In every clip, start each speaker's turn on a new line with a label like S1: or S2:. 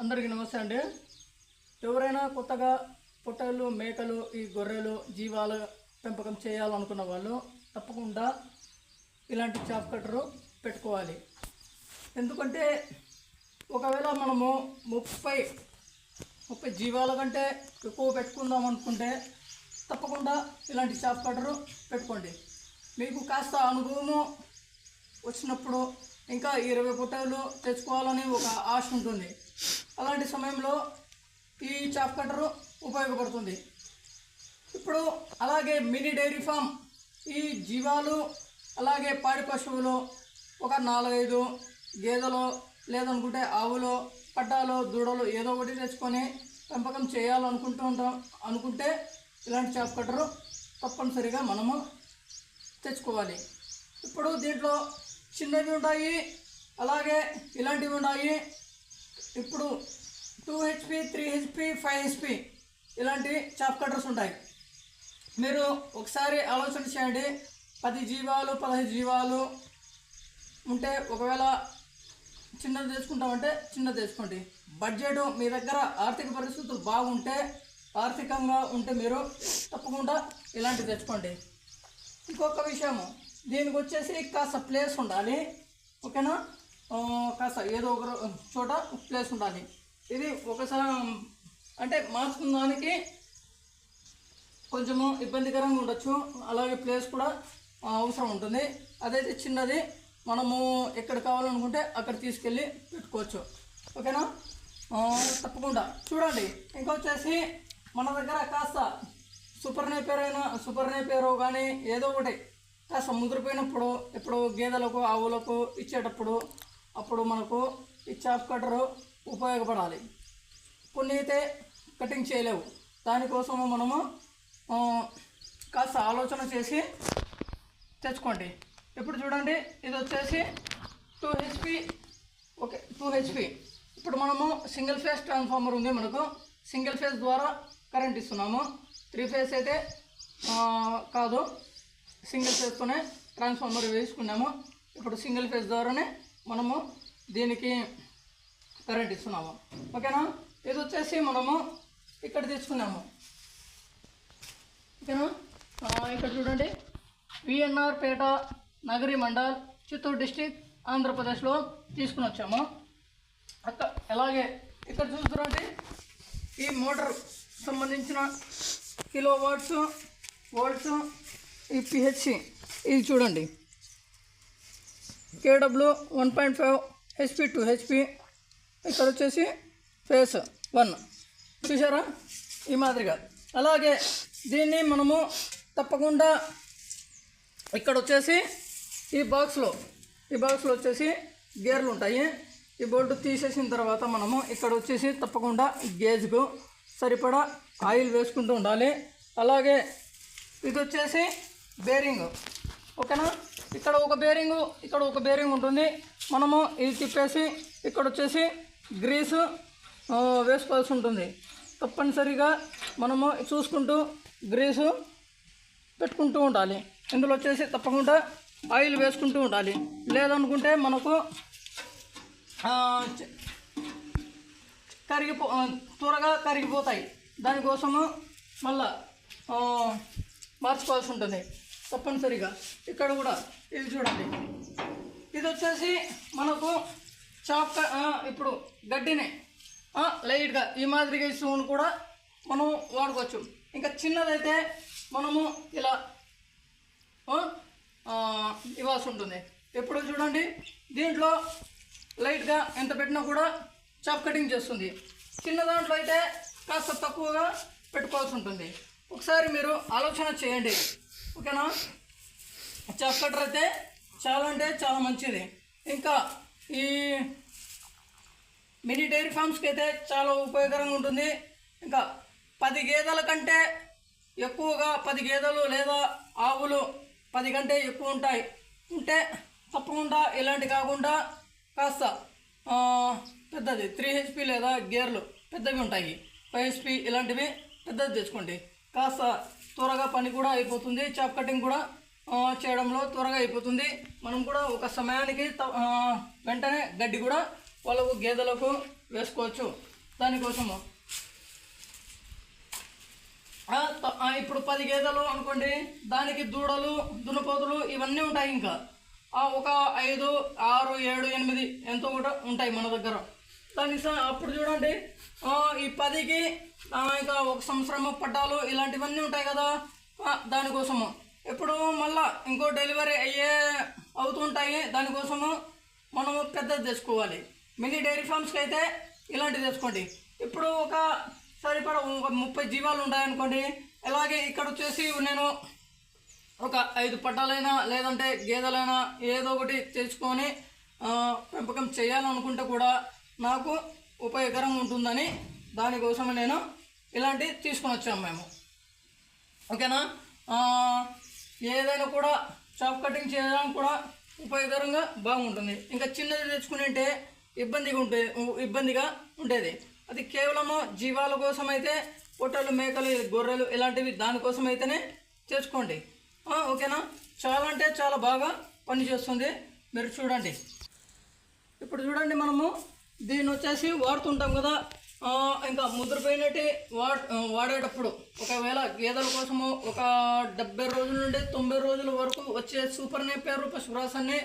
S1: అందరికీ నమస్తే అండి. ఎవరైనా కొత్తగా పొట్టలు మేకలు ఈ గొర్రెలు జీవాల పెంపకం చేయాలనుకున్న వాళ్ళు తప్పకుండా ఇలాంటి చాప్ కట్టరు పెట్టుకోవాలి. ఎందుకంటే ఒకవేళ మనము ముప్పై ముప్పై జీవాల కంటే ఎక్కువ పెట్టుకుందాం అనుకుంటే తప్పకుండా ఇలాంటి చాప్ కట్టరు పెట్టుకోండి. మీకు కాస్త అనుభవము వచ్చినప్పుడు ఇంకా ఇరవై పొట్టేలు తెచ్చుకోవాలని ఒక ఆశ ఉంటుంది. అలాంటి సమయంలో ఈ చాప్ కట్టరు ఉపయోగపడుతుంది. ఇప్పుడు అలాగే మినీ డైరీ ఫామ్ ఈ జీవాలు అలాగే పాడి పశువులు ఒక నాలుగైదు గేదెలు లేదనుకుంటే ఆవులు పట్టాలు దూడలు ఏదో ఒకటి తెచ్చుకొని పెంపకం చేయాలనుకుంటూ ఉంటాం. అనుకుంటే ఇలాంటి చాప్ కట్టరు తప్పనిసరిగా మనము తెచ్చుకోవాలి. ఇప్పుడు దీంట్లో చిన్నవి ఉంటాయి అలాగే ఇలాంటివి ఉన్నాయి ఇప్పుడు two HP three HP five HP ఇలాంటి చాప్ కట్టర్స్ ఉంటాయి. మీరు ఒకసారి ఆలోచన చేయండి. పది జీవాలు పదహైదు జీవాలు ఉంటే ఒకవేళ చిన్నది తెచ్చుకుంటామంటే చిన్నది తెచ్చుకోండి. బడ్జెట్ మీ దగ్గర ఆర్థిక పరిస్థితులు బాగుంటే ఆర్థికంగా ఉంటే మీరు తప్పకుండా ఇలాంటివి తెచ్చుకోండి. ఇంకొక విషయము దీనికి వచ్చేసి కాస్త ప్లేస్ ఉండాలి. ఓకేనా? కాస్త ఏదో ఒక చోట ప్లేస్ ఉండాలి ఇది ఒకసారి అంటే మార్చుకున్నానికి కొంచెము ఇబ్బందికరంగా ఉండొచ్చు. అలాగే ప్లేస్ కూడా అవసరం ఉంటుంది. అదైతే చిన్నది. మనము ఎక్కడ కావాలనుకుంటే అక్కడ తీసుకెళ్ళి పెట్టుకోవచ్చు. ఓకేనా? తప్పకుండా. చూడండి ఇంకొచ్చేసి మన దగ్గర కాస్త సూపర్ నేపేర్ అయినా సూపర్ నేపేరు కానీ ఏదో ఒకటి కాస్త ముదిరిపోయినప్పుడు ఇప్పుడు గేదెలకు ఆవులకు ఇచ్చేటప్పుడు అప్పుడు మనకు ఈ చాప్ కట్టరు ఉపయోగపడాలి. కొన్ని అయితే కటింగ్ చేయలేవు. దానికోసము మనము కాస్త ఆలోచన చేసి తెచ్చుకోండి. ఇప్పుడు చూడండి ఇది వచ్చేసి two HP okay two HP ఇప్పుడు మనము సింగిల్ ఫేజ్ ట్రాన్స్ఫార్మర్ ఉంది మనకు. సింగిల్ ఫేజ్ ద్వారా కరెంట్ ఇస్తున్నాము. త్రీ ఫేజ్ అయితే కాదు. సింగిల్ ఫేజ్తోనే ట్రాన్స్ఫార్మర్ వేసుకున్నాము. ఇప్పుడు సింగిల్ ఫేజ్ ద్వారానే మనము దీనికి కరెంట్ ఇస్తున్నాము. ఓకేనా? ఇది వచ్చేసి మనము ఇక్కడ తీసుకున్నాము. ఓకేనా? ఇక్కడ చూడండి. విఎన్ఆర్ పేట నగరి మండల్ చిత్తూరు డిస్టిక్ ఆంధ్రప్రదేశ్లో తీసుకుని వచ్చాము. అక్క అలాగే ఇక్కడ చూస్తున్నారండి. ఈ మోటార్ సంబంధించిన కిలో వాట్స్ వోల్ట్స్ ఈ పిహెచ్సి ఇది చూడండి. KW one point five HP two HP. ఇక్కడ వచ్చేసి ఫేస్ వన్. చూసారా ఈ మాదిరిగా. అలాగే దీన్ని మనము తప్పకుండా ఇక్కడ వచ్చేసి ఈ బాక్స్లో ఈ బాక్స్లో వచ్చేసి గేర్లు ఉంటాయి. ఈ బోల్ట్ తీసేసిన తర్వాత మనము ఇక్కడ వచ్చేసి తప్పకుండా గేజ్కు సరిపడా ఆయిల్ వేసుకుంటూ ఉండాలి. అలాగే ఇది వచ్చేసి బేరింగ్. ఓకేనా? ఇక్కడ ఒక బేరింగ్ ఇక్కడ ఒక బేరింగ్ ఉంటుంది. మనము ఇది తిప్పేసి ఇక్కడ వచ్చేసి గ్రీసు వేసుకోవాల్సి ఉంటుంది. తప్పనిసరిగా మనము చూసుకుంటూ గ్రీసు పెట్టుకుంటూ ఉండాలి. ఇందులో వచ్చేసి తప్పకుండా ఆయిల్ వేసుకుంటూ ఉండాలి. లేదనుకుంటే మనకు కరిగిపో త్వరగా కరిగిపోతాయి. దానికోసము మళ్ళా మార్చుకోవాల్సి ఉంటుంది. తప్పనిసరిగా. ఇక్కడ కూడా ఇది చూడండి. ఇది వచ్చేసి మనకు చాప్ ఇప్పుడు గడ్డిని లైట్గా ఈ మాదిరిగా ఇసువును కూడా మనం వాడుకోవచ్చు. ఇంకా చిన్నదైతే మనము ఇలా ఇవ్వాల్సి ఉంటుంది. ఎప్పుడు చూడండి దీంట్లో లైట్గా ఎంత పెట్టినా కూడా చాప్ కటింగ్ చేస్తుంది. చిన్న దాంట్లో అయితే కాస్త తక్కువగా పెట్టుకోవాల్సి ఉంటుంది. ఒకసారి మీరు ఆలోచన చేయండి. ఓకేనా? చాప్ కట్టర్ అయితే చాలా అంటే చాలా మంచిది. ఇంకా ఈ మినీ డైరీ ఫామ్స్కి అయితే చాలా ఉపయోగకరంగా ఉంటుంది. ఇంకా పది గేదెల కంటే ఎక్కువగా పది గేదెలు లేదా ఆవులు పది కంటే ఎక్కువ ఉంటాయి. ఉంటే తప్పకుండా ఇలాంటి కాకుండా కాస్త పెద్దది త్రీ హెచ్పి లేదా గేర్లు పెద్దవి ఉంటాయి. ఫైవ్ హెచ్పి ఇలాంటివి పెద్దది తెచ్చుకోండి. కాస్త త్వరగా పని కూడా అయిపోతుంది. చాప్ కటింగ్ కూడా చేయడంలో త్వరగా అయిపోతుంది. మనం కూడా ఒక సమయానికి త- వెంటనే గడ్డి కూడా వాళ్ళకు గేదెలకు వేసుకోవచ్చు. దానికోసము. ఇప్పుడు పది గేదెలు అనుకోండి. దానికి దూడలు దున్నపోతులు ఇవన్నీ ఉంటాయి ఇంకా. ఒక ఐదు ఆరు ఏడు ఎనిమిది ఎంతో కూడా ఉంటాయి మన దగ్గర. దానికి అప్పుడు చూడండి ఈ పదికి ఇంకా ఒక సంవత్సరం పట్టాలు ఇలాంటివన్నీ ఉంటాయి కదా దానికోసము. ఇప్పుడు మళ్ళా ఇంకో డెలివరీ అయ్యే అవుతుంటాయి దానికోసము మనము పెద్దది తెచ్చుకోవాలి. మినీ డైరీ ఫార్మ్స్కి అయితే ఇలాంటివి తెచ్చుకోండి. ఇప్పుడు ఒక సరిపడా ఒక ముప్పై జీవాలు ఉంటాయనుకోండి అలాగే ఇక్కడ వచ్చేసి నేను ఒక ఐదు పట్టాలైనా లేదంటే గేదెలైనా ఏదో ఒకటి తెచ్చుకొని పెంపకం చేయాలనుకుంటే కూడా నాకు ఉపయోగకరంగా ఉంటుందని దానికోసం నేను ఇలాంటివి తీసుకొని వచ్చాము మేము. ఓకేనా? ఏదైనా కూడా చాప్ కటింగ్ చేయడానికి కూడా ఉపయోగకరంగా బాగుంటుంది. ఇంకా చిన్నది తెచ్చుకుంటే ఇబ్బందిగా ఉంటే ఇబ్బందిగా ఉండేది. అది కేవలము జీవాల కోసం అయితే పొట్టలు మేకలు గొర్రెలు ఇలాంటివి దానికోసం అయితేనే తెచ్చుకోండి ఓకేనా? చాలా అంటే చాలా బాగా పనిచేస్తుంది. మీరు చూడండి. ఇప్పుడు చూడండి మనము దీన్ని వచ్చేసి వాడుతుంటాం కదా ఇంకా ముద్రపోయినట్టు వా వాడేటప్పుడు. ఒకవేళ గేదెల కోసము ఒక డెబ్బై రోజుల నుండి తొంభై రోజుల వరకు వచ్చే సూపర్ నేపేరు పశుగ్రాసాన్ని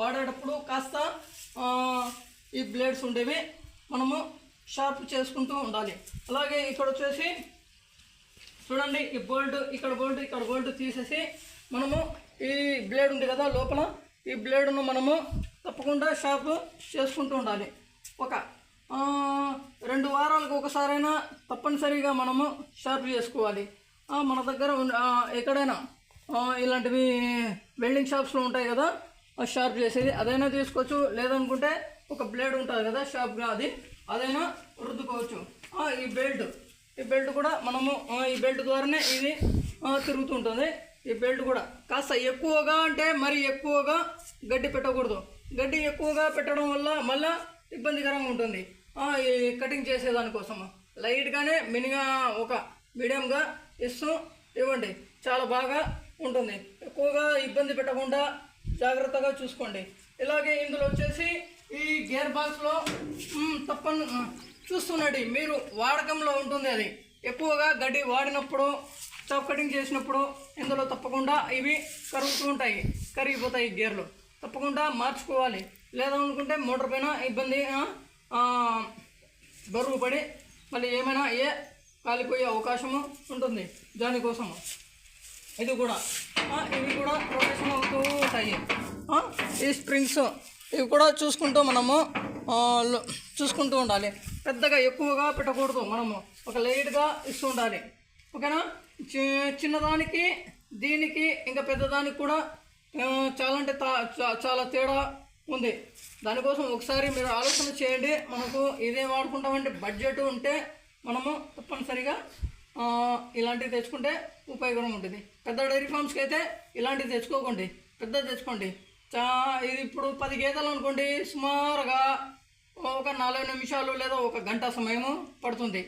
S1: వాడేటప్పుడు కాస్త ఈ బ్లేడ్స్ ఉండేవి మనము షార్ప్ చేసుకుంటూ ఉండాలి. అలాగే ఇక్కడ వచ్చేసి చూడండి ఈ బోల్ట్ ఇక్కడ బోల్ట్ ఇక్కడ బోల్ట్ తీసేసి మనము ఈ బ్లేడ్ ఉంది కదా లోపల ఈ బ్లేడ్ను మనము తప్పకుండా షార్ప్ చేసుకుంటూ ఉండాలి. ఒక రెండు వారాలకు ఒకసారైనా తప్పనిసరిగా మనము షార్ప్ చేసుకోవాలి. మన దగ్గర ఎక్కడైనా ఇలాంటివి వెల్డింగ్ షాప్స్లో ఉంటాయి కదా షార్ప్ చేసేది. అదైనా తీసుకోవచ్చు. లేదనుకుంటే ఒక బ్లేడ్ ఉంటుంది కదా షార్ప్గా అది అదైనా రుద్దుకోవచ్చు. ఈ బెల్ట్ ఈ బెల్ట్ కూడా మనము ఈ బెల్ట్ ద్వారానే ఇది తిరుగుతుంటుంది. ఈ బెల్ట్ కూడా కాస్త ఎక్కువగా అంటే మరి ఎక్కువగా గడ్డి పెట్టకూడదు. గడ్డి ఎక్కువగా పెట్టడం వల్ల మళ్ళా ఇబ్బందికరంగా ఉంటుంది ఈ కటింగ్ చేసేదానికోసం లైట్గానే మినిగా ఒక మీడియంగా ఇస్తూ ఇవ్వండి. చాలా బాగా ఉంటుంది. ఎక్కువగా ఇబ్బంది పెట్టకుండా జాగ్రత్తగా చూసుకోండి. ఇలాగే ఇందులో వచ్చేసి ఈ గేర్ బాక్స్లో తప్పని చూస్తున్నది మీరు వాడకంలో ఉంటుంది అది. ఎక్కువగా గడ్డి వాడినప్పుడు చాప్ కటింగ్ చేసినప్పుడు ఇందులో తప్పకుండా ఇవి కరుగుతూ ఉంటాయి కరిగిపోతాయి గేర్లు. తప్పకుండా మార్చుకోవాలి. లేదనుకుంటే మోటార్ పైన ఇబ్బంది బరువు పడి మళ్ళీ ఏమైనా ఏ కాలిపోయే అవకాశము ఉంటుంది దానికోసము. ఇది కూడా ఇవి కూడా రొటేషన్ అవుతూ ఉంటాయి. ఈ స్ప్రింగ్స్ ఇవి కూడా చూసుకుంటూ మనము చూసుకుంటూ ఉండాలి. పెద్దగా ఎక్కువగా పెట్టకూడదు మనము ఒక లైట్గా ఇస్తూ ఉండాలి. ఓకేనా? చి- చిన్నదానికి దీనికి ఇంకా పెద్దదానికి కూడా చాలా అంటే తా- చాలా తేడా ఉంది. దానికోసం ఒకసారి మీరు ఆలోచన చేయండి. మనకు ఏదేం వాడుకుంటామంటే బడ్జెట్ ఉంటే మనము తప్పనిసరిగా ఇలాంటివి తెచ్చుకుంటే ఉపయోగకరం ఉంటుంది. పెద్ద డైరీ ఫార్మ్స్కి అయితే ఇలాంటివి తెచ్చుకోకండి. పెద్దది తెచ్చుకోండి. చా ఇది ఇప్పుడు పది గేదెలు అనుకోండి సుమారుగా ఒక నాలుగు నిమిషాలు లేదా ఒక గంట సమయము పడుతుంది.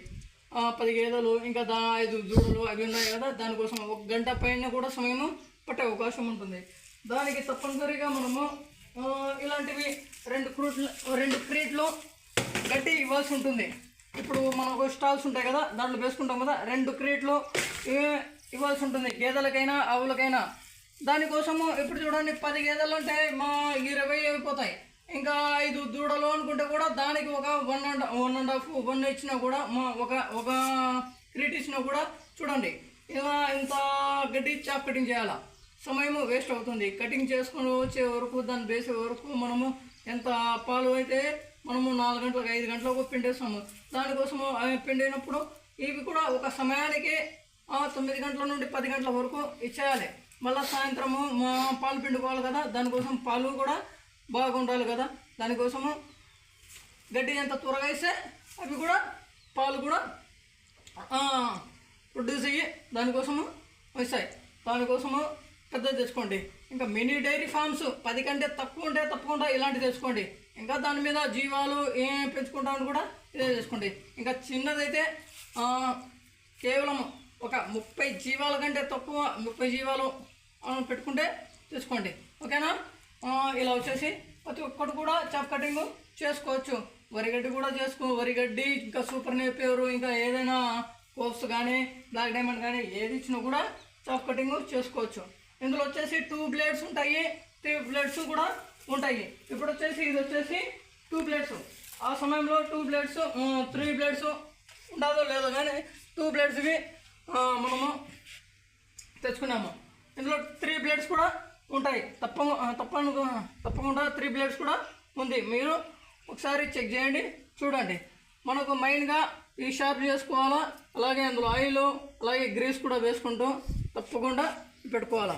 S1: పది గేదెలు ఇంకా దా ఐదు దూడలు అవి ఉన్నాయి కదా దానికోసం ఒక గంట పైన కూడా సమయము పట్టే అవకాశం ఉంటుంది. దానికి తప్పనిసరిగా మనము ఇలాంటివి రెండు క్రూట్లు రెండు క్రీట్లు గట్టి ఇవ్వాల్సి ఉంటుంది. ఇప్పుడు మనకు స్టాల్స్ ఉంటాయి కదా దాంట్లో వేసుకుంటాం కదా రెండు క్రీట్లు ఇవ్వాల్సి ఉంటుంది. గేదెలకైనా ఆవులకైనా. దానికోసము ఇప్పుడు చూడండి పది గేదెలు అంటే మా ఇరవై అయిపోతాయి. ఇంకా ఐదు దూడలు అనుకుంటే కూడా దానికి ఒక one and one and half one ఇచ్చినా కూడా మా ఒక ఒక క్రీట్ ఇచ్చినా కూడా చూడండి ఇలా ఇంత గడ్డి చాప్ కటింగ్ చేయాలా? సమయము వేస్ట్ అవుతుంది. కటింగ్ చేసుకొని వచ్చే వరకు దాన్ని వేసే వరకు మనము ఎంత పాలు అయితే మనము నాలుగు గంటలకు ఐదు గంటలకు పిండేస్తాము. దానికోసము అవి పిండినప్పుడు ఇవి కూడా ఒక సమయానికి తొమ్మిది గంటల నుండి పది గంటల వరకు ఇచ్చేయాలి. మళ్ళీ సాయంత్రము మా పాలు పిండుకోవాలి కదా దానికోసం పాలు కూడా బాగుండాలి కదా. దానికోసము గడ్డి ఎంత త్వరగా ఇస్తే అవి కూడా పాలు కూడా ప్రొడ్యూస్ అయ్యి దానికోసము వస్తాయి. దానికోసము పెద్దది తెచ్చుకోండి. ఇంకా మినీ డైరీ ఫార్మ్స్ పది కంటే తక్కువ ఉంటే తప్పకుండా ఇలాంటివి తెచ్చుకోండి. ఇంకా దాని మీద జీవాలు ఏం పెంచుకుంటామని కూడా ఇదే తెచ్చుకోండి. ఇంకా చిన్నదైతే కేవలం ఒక ముప్పై జీవాల కంటే తక్కువ ముప్పై జీవాలు పెట్టుకుంటే తెచ్చుకోండి. ఓకేనా? ఇలా వచ్చేసి ప్రతి ఒక్కటి కూడా చాప్ కటింగ్ చేసుకోవచ్చు. వరిగడ్డి కూడా చేసుకో వరిగడ్డి ఇంకా సూపర్ నేపేరు ఇంకా ఏదైనా కోప్స్ కానీ బ్లాక్ డైమండ్ కానీ ఏది ఇచ్చినా కూడా చాప్ కటింగ్ చేసుకోవచ్చు. ఇందులో వచ్చేసి టూ బ్లేడ్స్ ఉంటాయి. త్రీ బ్లేడ్స్ కూడా ఉంటాయి. ఇప్పుడు వచ్చేసి ఇది వచ్చేసి టూ బ్లేడ్స్ ఆ సమయంలో టూ బ్లేడ్స్ త్రీ బ్లేడ్స్ ఉండదో లేదో కానీ టూ బ్లేడ్స్వి మనము తెచ్చుకున్నాము. ఇందులో త్రీ బ్లేడ్స్ కూడా ఉంటాయి. తప్ప తప్పను తప్పకుండా త్రీ బ్లేడ్స్ కూడా ఉంది. మీరు ఒకసారి చెక్ చేయండి చూడండి. మనకు మెయిన్గా ఈ షార్ప్ చేసుకోవాలా? అలాగే అందులో ఆయిల్ అలాగే గ్రీస్ కూడా వేసుకుంటూ తప్పకుండా పెట్టుకోవాలా?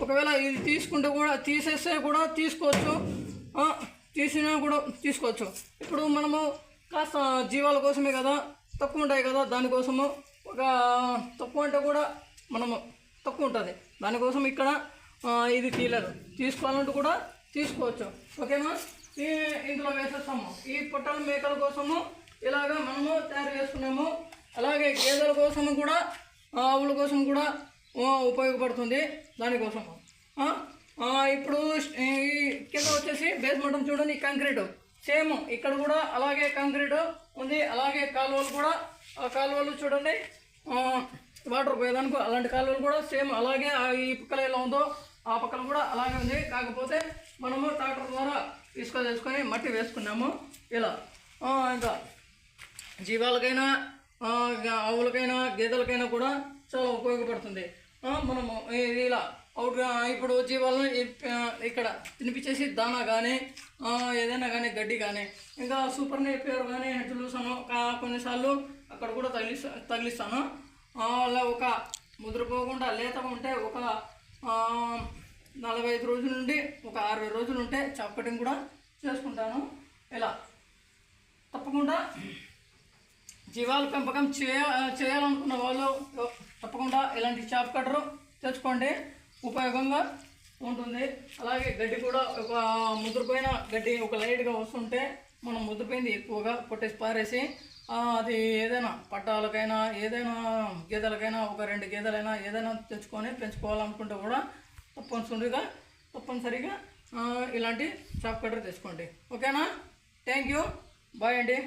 S1: ఒకవేళ ఇది తీసుకుంటే కూడా తీసేస్తే కూడా తీసుకోవచ్చు. తీసినా కూడా తీసుకోవచ్చు. ఇప్పుడు మనము కాస్త జీవాల కోసమే కదా తక్కువ ఉంటాయి కదా దానికోసము ఒక తక్కువ అంటే కూడా మనము తక్కువ ఉంటుంది. దానికోసం ఇక్కడ ఇది తీయలేదు. తీసుకోవాలంటే కూడా తీసుకోవచ్చు. ఓకేనా? ఈ ఇందులో వేసేస్తాము. ఈ పొట్టల మేకల కోసము ఇలాగా మనము తయారు చేసుకున్నాము. అలాగే గేదెల కోసము కూడా ఆవుల కోసం కూడా ఉపయోగపడుతుంది దానికోసం. ఇప్పుడు ఈ కింద వచ్చేసి బేస్మెంట్ చూడండి కాంక్రీట్ సేమ్ ఇక్కడ కూడా అలాగే కాంక్రీట్ ఉంది అలాగే కాలువలు కూడా ఆ కాలువలు చూడండి. వాటర్ పోయేదానికి అలాంటి కాలువలు కూడా సేమ్ అలాగే ఈ పక్కన ఎలా ఉందో ఆ పక్కన కూడా అలాగే ఉంది. కాకపోతే మనము ట్రాక్టర్ ద్వారా ఇసుక చేసుకొని మట్టి వేసుకున్నాము. ఇలా. ఇంకా జీవాలకైనా ఆవులకైనా గేదెలకైనా కూడా చాలా ఉపయోగపడుతుంది. మనము ఇలా అవుట్ ఇప్పుడు వచ్చే వాళ్ళని ఇక్కడ తినిపించేసి దానా కానీ ఏదైనా కానీ గడ్డి కానీ ఇంకా సూపర్ నేపేరు కానీ చూసాను కొన్నిసార్లు అక్కడ కూడా తగిలిస్తా తగిలిస్తాను. అలా ఒక ముద్రపోకుండా లేతగా ఉంటే ఒక నలభై ఐదు రోజుల నుండి ఒక అరవై రోజులు ఉంటే చప్పటింగ్ కూడా చేసుకుంటాను. ఇలా తప్పకుండా జీవాల పెంపకం చేయ చేయాలనుకున్న వాళ్ళు తప్పకుండా ఇలాంటి చాప్ కట్టరు. తెచ్చుకోండి. ఉపయోగంగా ఉంటుంది. అలాగే గడ్డి కూడా ఒక ముద్రపోయిన గడ్డి ఒక లైట్గా వస్తుంటే మనం ముద్రపోయింది ఎక్కువగా కొట్టేసి పారేసి అది ఏదైనా పట్టాలకైనా ఏదైనా గేదెలకైనా ఒక రెండు గేదెలైనా ఏదైనా తెచ్చుకొని పెంచుకోవాలనుకుంటే కూడా తప్పనిసరిగా తప్పనిసరిగా ఇలాంటి చాప్ కట్టర్ తెచ్చుకోండి. ఓకేనా? Thank you. బాయ్ అండి.